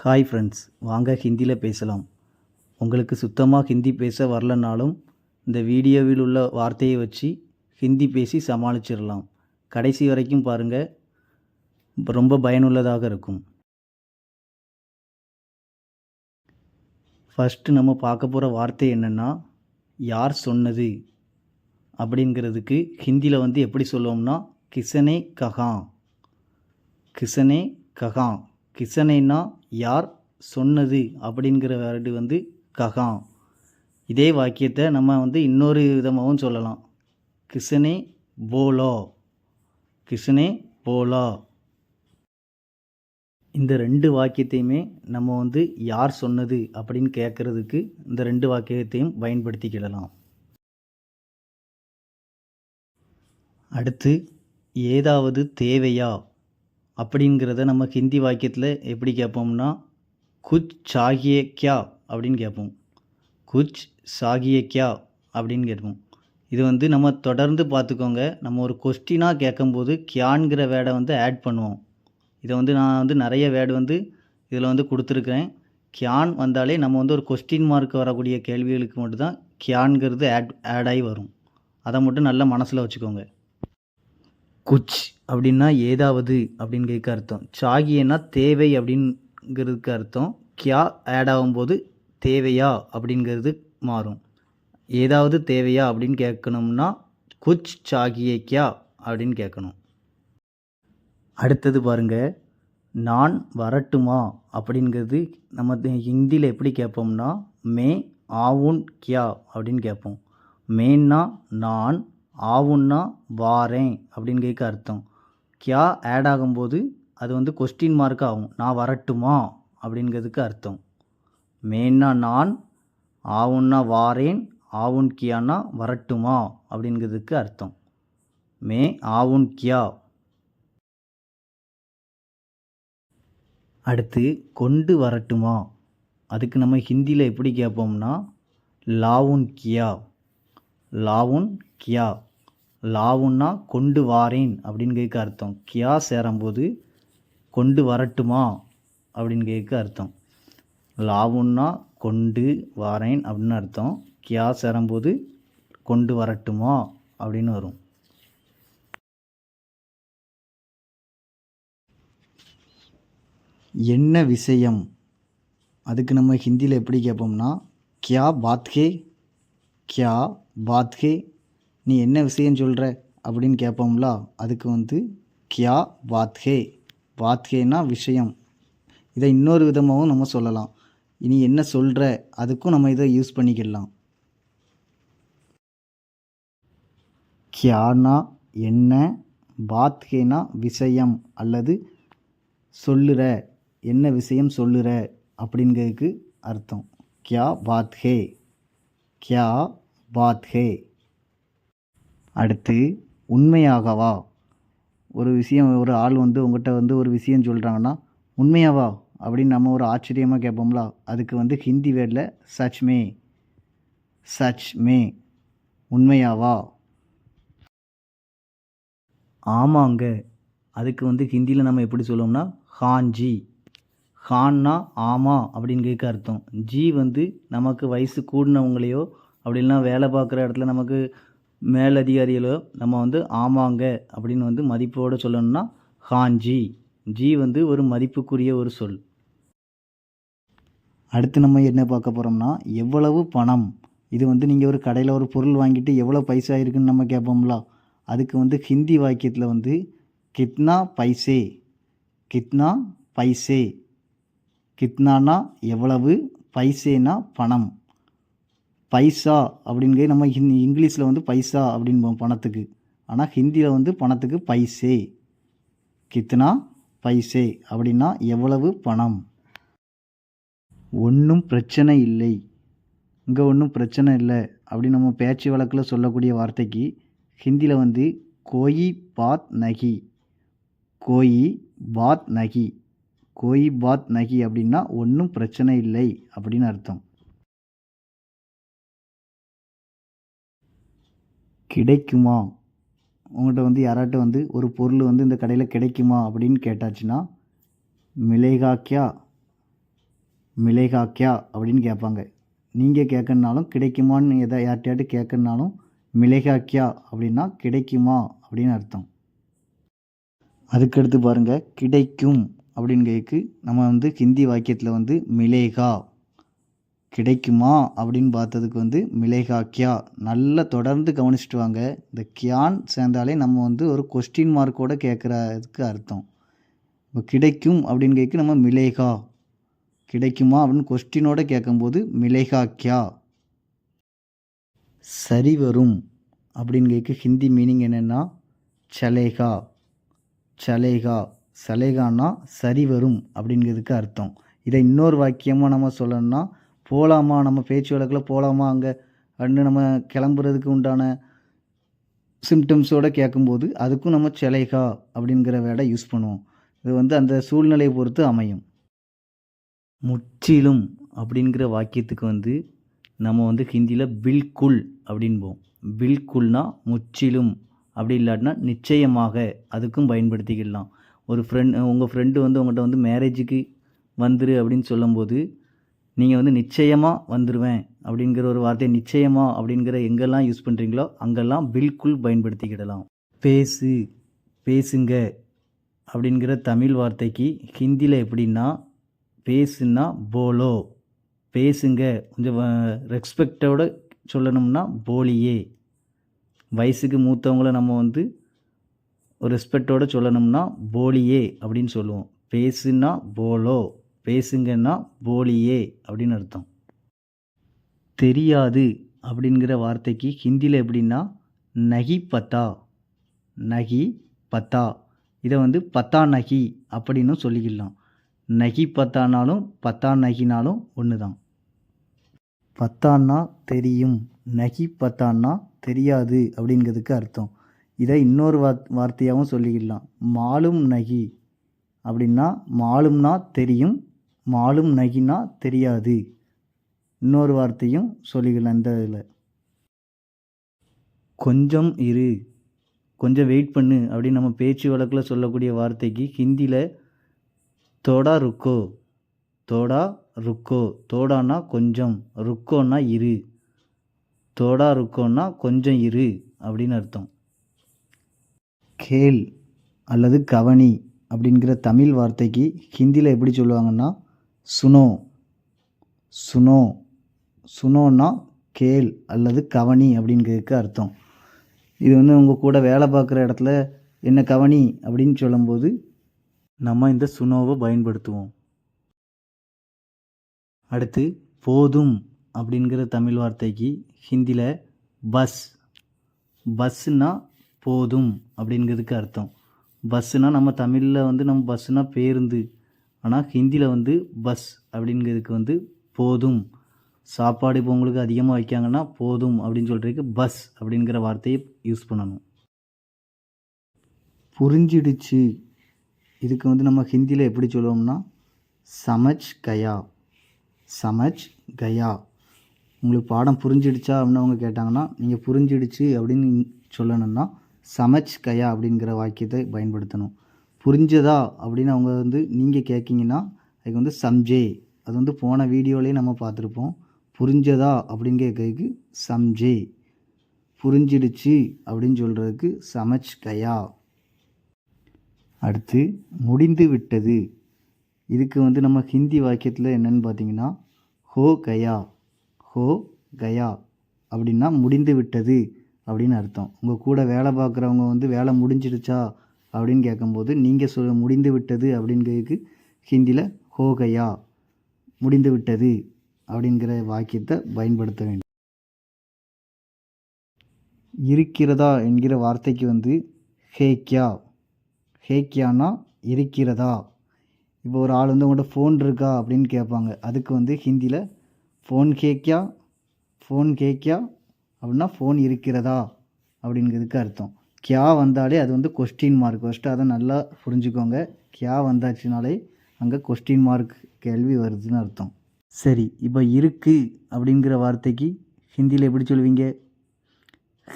Hi friends வாங்க ஹிந்தியில் பேசலாம். உங்களுக்கு சுத்தமாக ஹிந்தி பேச வரலனாலும் இந்த வீடியோவில் உள்ள வார்த்தையை வச்சு ஹிந்தி பேசி சமாளிச்சிடலாம் கடைசி வரைக்கும் பாருங்கள் ரொம்ப பயனுள்ளதாக இருக்கும். ஃபஸ்ட்டு நம்ம பார்க்க போகிற வார்த்தை என்னென்னா யார் சொன்னது? அப்படிங்கிறதுக்கு ஹிந்தியில் வந்து எப்படி சொல்லுவோம்னா கிசனே கஹான். கிசனே ககான் கிசனைனா யார் சொன்னது அப்படிங்கிற வேர்டு வந்து ககான் இதே வாக்கியத்தை நம்ம வந்து இன்னொரு விதமாகவும் சொல்லலாம். கிசனே போலோ. கிசனே போலா. இந்த ரெண்டு வாக்கியத்தையுமே நம்ம வந்து யார் சொன்னது அப்படின்னு கேட்குறதுக்கு இந்த ரெண்டு வாக்கியத்தையும் பயன்படுத்திக்கிடலாம் அடுத்து ஏதாவது தேவையா? அப்படிங்கிறத நம்ம ஹிந்தி வாக்கியத்தில் எப்படி கேட்போம்னா குச் சாகிய கியா அப்படின்னு கேட்போம் குச் சாகிய கியா அப்படின்னு கேட்போம். இது வந்து நம்ம தொடர்ந்து பார்த்துக்கோங்க. நம்ம ஒரு கொஸ்டினாக கேட்கும்போது கியான்கிற வேர்டை வந்து ஆட் பண்ணுவோம். இதை வந்து நான் வந்து நிறைய வேர்டு வந்து இதில் வந்து கொடுத்துருக்கேன் கியான் வந்தாலே நம்ம வந்து ஒரு கொஸ்டின் மார்க் வரக்கூடிய கேள்விகளுக்கு மட்டும்தான் கியான்கிறது ஆட் ஆட் ஆகி வரும். அதை மட்டும் நல்லா மனசில் வச்சுக்கோங்க. குச் அப்படின்னா ஏதாவது அப்படின்னு கேட்க அர்த்தம். சாகியன்னா தேவை அப்படிங்கிறதுக்கு அர்த்தம். கியா ஆட் ஆகும்போது தேவையா அப்படிங்கிறது மாறும். ஏதாவது தேவையா அப்படின்னு கேட்கணும்னா குச் சாகியே கியா அப்படின்னு கேட்கணும். அடுத்தது பாருங்க. நான் வரட்டுமா அப்படிங்கிறது நம்ம ஹிந்தியில் எப்படி கேட்போம்னா மே ஆவுன் கியா அப்படின்னு கேட்போம். மேன்னா நான் ஆவுன்னா வாரேன் அப்படின்னு கேட்க அர்த்தம். கியா ஆட் ஆகும்போது அது வந்து கொஸ்டின் மார்க் ஆகும். நான் வரட்டுமா? அப்படிங்கிறதுக்கு அர்த்தம். மேன்னா நான் ஆவுன்னா வாரேன் ஆவுன் கியானா வரட்டுமா? அப்படிங்கிறதுக்கு அர்த்தம். மே ஆவுன் கியா. அடுத்து கொண்டு வரட்டுமா? அதுக்கு நம்ம ஹிந்தியில் எப்படி கேட்போம்னா லாவுன் கியா. லாவுன் கியா. லாவுன்னா கொண்டு வாரேன் அப்படின்னு கேட்க அர்த்தம். கியா சேரும்போது கொண்டு வரட்டுமா அப்படின்னு கேட்க அர்த்தம். லாவுன்னா கொண்டு வாரேன் அப்படின்னு அர்த்தம். கியா சேரும்போது கொண்டு வரட்டுமா அப்படின்னு வரும். என்ன விஷயம்? அதுக்கு நம்ம ஹிந்தியில் எப்படி கேட்போம்னா கியா பாத்கே கியா பாத்கே நீ என்ன விஷயம் சொல்கிற அப்படின்னு கேட்போம்ல அதுக்கு வந்து கியா வாத்ஹே. வாத்ஹேனா விஷயம். இதை இன்னொரு விதமாகவும் நம்ம சொல்லலாம். இனி என்ன சொல்கிற அதுக்கும் நம்ம இதை யூஸ் பண்ணிக்கிடலாம். கியானா என்ன பாத்கேனா விஷயம் அல்லது சொல்லுற என்ன விஷயம் சொல்லுற அப்படிங்கிறதுக்கு அர்த்தம். கியா பாத் ஹே கியா பாத் ஹே அடுத்து உண்மையாகவா? ஒரு விஷயம் ஒரு ஆள் வந்து உங்கள்கிட்ட வந்து ஒரு விஷயம் சொல்கிறாங்கன்னா உண்மையாவா? அப்படின்னு நம்ம ஒரு ஆச்சரியமாக கேட்போம்ல அதுக்கு வந்து ஹிந்தி வேர்டில் சச் மே. சச் மே. உண்மையாவா? ஆமாங்க. அதுக்கு வந்து ஹிந்தியில் நம்ம எப்படி சொல்லுவோம்னா ஹான்ஜி. ஹான்னா ஆமாம் அப்படின்னு கேட்க அர்த்தம். ஜி வந்து நமக்கு வயசு கூடினவங்களையோ அப்படி இல்லைனா வேலை பார்க்குற இடத்துல நமக்கு மேலதிகாரிகளோ நம்ம வந்து ஆமாங்க அப்படின்னு வந்து மதிப்போடு சொல்லணும்னா ஹாஞ்சி ஜி. வந்து ஒரு மதிப்புக்குரிய ஒரு சொல். அடுத்து நம்ம என்ன பார்க்க போகிறோம்னா எவ்வளவு பணம்? இது வந்து நீங்கள் ஒரு கடையில் ஒரு பொருள் வாங்கிட்டு எவ்வளோ பைசா இருக்குன்னு நம்ம கேட்போம்ல. அதுக்கு வந்து ஹிந்தி வாக்கியத்தில் வந்து கித்னா பைசே. கித்னா பைசே. கித்னானா எவ்வளவு? பைசேனா பணம். பைசா அப்படிங்கிறது நம்ம ஹிந்தி இங்கிலீஷில் வந்து பைசா அப்படின்போம் பணத்துக்கு. ஆனால் ஹிந்தியில் வந்து பணத்துக்கு பைசே. கித்னா பைசே அப்படின்னா எவ்வளவு பணம்? ஒன்றும் பிரச்சனை இல்லை. இங்கே ஒன்றும் பிரச்சனை இல்லை அப்படின்னு நம்ம பேச்சு வழக்கில் சொல்லக்கூடிய வார்த்தைக்கு ஹிந்தியில் வந்து கோயி பாத் நகி. கோயி பாத் நகி. கோயி பாத் நகி அப்படின்னா ஒன்றும் பிரச்சனை இல்லை அப்படின்னு அர்த்தம். கிடைக்குமா? உங்கள்கிட்ட வந்து யாராட்ட வந்து ஒரு பொருள் வந்து இந்த கடையில் கிடைக்குமா அப்படின்னு கேட்டாச்சுன்னா மிளகா கியா கியா அப்படின்னு கேட்பாங்க. நீங்கள் கேட்கணுனாலும் கிடைக்குமான்னு எதை யார்கிட்டயாட்டு கேட்கணுனாலும் மிளேகா கியா அப்படின்னா கிடைக்குமா அப்படின்னு அர்த்தம். அதுக்கடுத்து பாருங்கள் கிடைக்கும் அப்படின்னு கேக்கு. நம்ம வந்து ஹிந்தி வாக்கியத்தில் வந்து மிலேகா கிடைக்குமா அப்படின்னு பார்த்ததுக்கு வந்து மிலேகா கியா. நல்லா தொடர்ந்து கவனிச்சிட்டு வாங்க இந்த கியான் சேர்ந்தாலே நம்ம வந்து ஒரு கொஸ்டின் மார்க்கோட கேட்குறதுக்கு அர்த்தம். இப்போ கிடைக்கும் அப்படின்னு கேட்க நம்ம மிலேகா கிடைக்குமா அப்படின்னு கொஸ்டினோட கேட்கும்போது மிலேகா கியா. சரி வரும் அப்படின்னு கேட்க ஹிந்தி மீனிங் என்னென்னா சலேகா. சலேகா. சலேகான்னா சரி வரும் அப்படிங்கிறதுக்கு அர்த்தம். இதை இன்னொரு வாக்கியமாக நம்ம சொல்லணும்னா போகலாமா நம்ம பேச்சு வழக்கில் போகலாமா அங்கே? அப்படின்னு நம்ம கிளம்புறதுக்கு உண்டான சிம்டம்ஸோடு கேட்கும்போது அதுக்கும் நம்ம செலைகா அப்படிங்கிற வேடை யூஸ் பண்ணுவோம். இது வந்து அந்த சூழ்நிலையை பொறுத்து அமையும். முற்றிலும் அப்படிங்கிற வாக்கியத்துக்கு வந்து நம்ம வந்து ஹிந்தியில் பில்குல் அப்படின்போம். பில்குல்னா முற்றிலும் அப்படி இல்லாட்டினா நிச்சயமாக அதுக்கும் பயன்படுத்திக்கிடலாம் ஒரு ஃப்ரெண்ட் உங்கள் ஃப்ரெண்டு வந்து உங்கள்கிட்ட வந்து மேரேஜுக்கு வந்துரு அப்படின்னு சொல்லும்போது நீங்கள் வந்து நிச்சயமாக வந்துடுவேன் அப்படிங்கிற ஒரு வார்த்தையை நிச்சயமாக அப்படிங்கிற எங்கெல்லாம் யூஸ் பண்ணுறீங்களோ அங்கெல்லாம் பில்குல் பயன்படுத்திக்கிடலாம். பேசு பேசுங்க அப்படிங்கிற தமிழ் வார்த்தைக்கு ஹிந்தியில் எப்படின்னா பேசுன்னா போலோ. பேசுங்க கொஞ்சம் ரெஸ்பெக்டோடு சொல்லணும்னா போலியே. வயசுக்கு மூத்தவங்கள நம்ம வந்து ஒரு சொல்லணும்னா போலியே அப்படின்னு சொல்லுவோம். பேசுன்னா போலோ. பேசுங்கன்னா போலியே அப்படின்னு அர்த்தம். தெரியாது அப்படிங்கிற வார்த்தைக்கு ஹிந்தியில் எப்படின்னா நகி பத்தா நகி பத்தா இதை வந்து பத்தா நகி அப்படின்னு சொல்லிக்கலாம். நகி பத்தானாலும் பத்தா நகினாலும் ஒன்று தான் பத்தான்னா தெரியும் நகி பத்தான்னா தெரியாது அப்படிங்கிறதுக்கு அர்த்தம். இதை இன்னொரு வார் வார்த்தையாகவும் சொல்லிக்கலாம். மாலும் நகி அப்படின்னா மாலும்னா தெரியும் மாலும் நகினா தெரியாது. இன்னொரு வார்த்தையும் சொல்லிக்கலாம் இந்த இதில். கொஞ்சம் இரு. கொஞ்சம் வெயிட் பண்ணு அப்படின்னு நம்ம பேச்சு வழக்கில் சொல்லக்கூடிய வார்த்தைக்கு ஹிந்தியில் தோடா ருக்கோ தோடா ருக்கோ தோடானா கொஞ்சம் ருக்கோன்னா இரு தோடா ருக்கோன்னா கொஞ்சம் இரு அப்படின்னு அர்த்தம். கேள் அல்லது கவனி அப்படிங்கிற தமிழ் வார்த்தைக்கு ஹிந்தியில் எப்படி சொல்லுவாங்கன்னா சுனோ. சுனோ. சுனோன்னா கேள் அல்லது கவனி அப்படிங்கிறதுக்கு அர்த்தம். இது வந்து உங்கள் கூட வேலை பார்க்குற இடத்துல என்ன கவனி அப்படின்னு சொல்லும்போது நம்ம இந்த சுனோவை பயன்படுத்துவோம். அடுத்து போதும் அப்படிங்கிற தமிழ் வார்த்தைக்கு ஹிந்தியில் பஸ். பஸ்ஸுனா போதும் அப்படிங்கிறதுக்கு அர்த்தம். பஸ்ஸுனால் நம்ம தமிழில் வந்து நம்ம பஸ்ஸுனால் பேருந்து ஆனால் ஹிந்தியில் வந்து பஸ் அப்படிங்கிறதுக்கு வந்து போதும். சாப்பாடு இப்போ உங்களுக்கு அதிகமாக வைக்காங்கன்னா போதும் அப்படின்னு சொல்கிறதுக்கு பஸ் அப்படிங்கிற வார்த்தையை யூஸ் பண்ணணும். புரிஞ்சிடுச்சு. இதுக்கு வந்து நம்ம ஹிந்தியில் எப்படி சொல்லுவோம்னா சமஜ் கயா. சமஜ் கயா. உங்களுக்கு பாடம் புரிஞ்சிடுச்சா அப்படின்னு அவங்க கேட்டாங்கன்னா நீங்கள் புரிஞ்சிடுச்சு அப்படின்னு சொல்லணும்னா சமஜ் கயா அப்படிங்கிற வாக்கியத்தை பயன்படுத்தணும். புரிஞ்சதா அப்படின்னு அவங்க வந்து நீங்கள் கேட்கிங்கன்னா அதுக்கு வந்து சம்ஜே. அது வந்து போன வீடியோலேயே நம்ம பார்த்துருப்போம். புரிஞ்சதா அப்படின்னு கேட்கறதுக்கு சம்ஜே. புரிஞ்சிடுச்சு அப்படின்னு சொல்கிறதுக்கு சமச் கயா. அடுத்து முடிந்து விட்டது. இதுக்கு வந்து நம்ம ஹிந்தி வாக்கியத்தில் என்னென்னு பார்த்தீங்கன்னா ஹோ கயா. ஹோ கயா. அப்படின்னா முடிந்து விட்டது அப்படின்னு அர்த்தம். உங்கள் கூட வேலை பார்க்குறவங்க வந்து வேலை முடிஞ்சிடுச்சா அப்படின்னு கேட்கும்போது நீங்கள் சொல் முடிந்து விட்டது அப்படிங்கிறதுக்கு ஹிந்தியில் ஹோகையா முடிந்து விட்டது அப்படிங்கிற வாக்கியத்தை பயன்படுத்த வேண்டும். இருக்கிறதா என்கிற வார்த்தைக்கு வந்து ஹேக்கியா ஹேக்கியானா இருக்கிறதா? இப்போ ஒரு ஆள் வந்து உங்கள்கிட்ட ஃபோன் இருக்கா? அப்படின்னு கேட்பாங்க. அதுக்கு வந்து ஹிந்தியில் ஃபோன் கேக்கியா ஃபோன் கேக்கியா அப்படின்னா ஃபோன் இருக்கிறதா? அப்படிங்கிறதுக்கு அர்த்தம். கியா வந்தாலே அது வந்து கொஸ்டின் மார்க் ஃபஸ்ட்டு அதை நல்லா புரிஞ்சுக்கோங்க. கியா வந்தாச்சுனாலே அங்கே கொஸ்டின் மார்க் கேள்வி வருதுன்னு அர்த்தம். சரி இப்போ இருக்குது அப்படிங்கிற வார்த்தைக்கு ஹிந்தியில் எப்படி சொல்லுவீங்க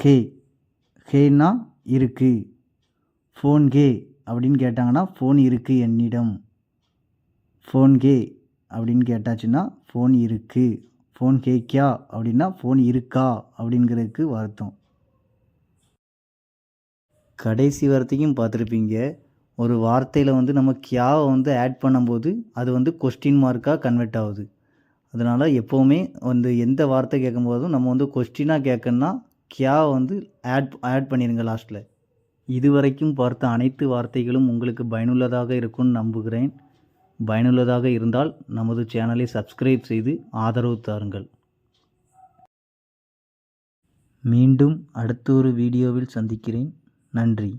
ஹே. ஹேன்னா இருக்குது ஃபோன் கே அப்படின்னு கேட்டாங்கன்னா ஃபோன் இருக்குது என்னிடம். ஃபோன் கே அப்படின்னு கேட்டாச்சுன்னா ஃபோன் இருக்குது ஃபோன் கேக்கியா அப்படின்னா ஃபோன் இருக்கா அப்படிங்கிறதுக்கு அர்த்தம். கடைசி வார்த்தைக்கும் பார்த்துருப்பீங்க. ஒரு வார்த்தையில் வந்து நம்ம கியாவை வந்து ஆட் பண்ணும்போது அது வந்து கொஸ்டின் மார்க்காக கன்வெர்ட் ஆகுது. அதனால் எப்போவுமே வந்து எந்த வார்த்தை கேட்கும்போதும் நம்ம வந்து கொஸ்டினாக கேட்கணுன்னா கியாவை வந்து ஆட் ஆட் பண்ணிடுங்க லாஸ்ட்டில் இதுவரைக்கும் பார்த்த அனைத்து வார்த்தைகளும் உங்களுக்கு பயனுள்ளதாக இருக்கும்னு நம்புகிறேன். பயனுள்ளதாக இருந்தால் நமது சேனலை சப்ஸ்கிரைப் செய்து ஆதரவு தாருங்கள். மீண்டும் அடுத்த ஒரு வீடியோவில் சந்திக்கிறேன். நன்றி.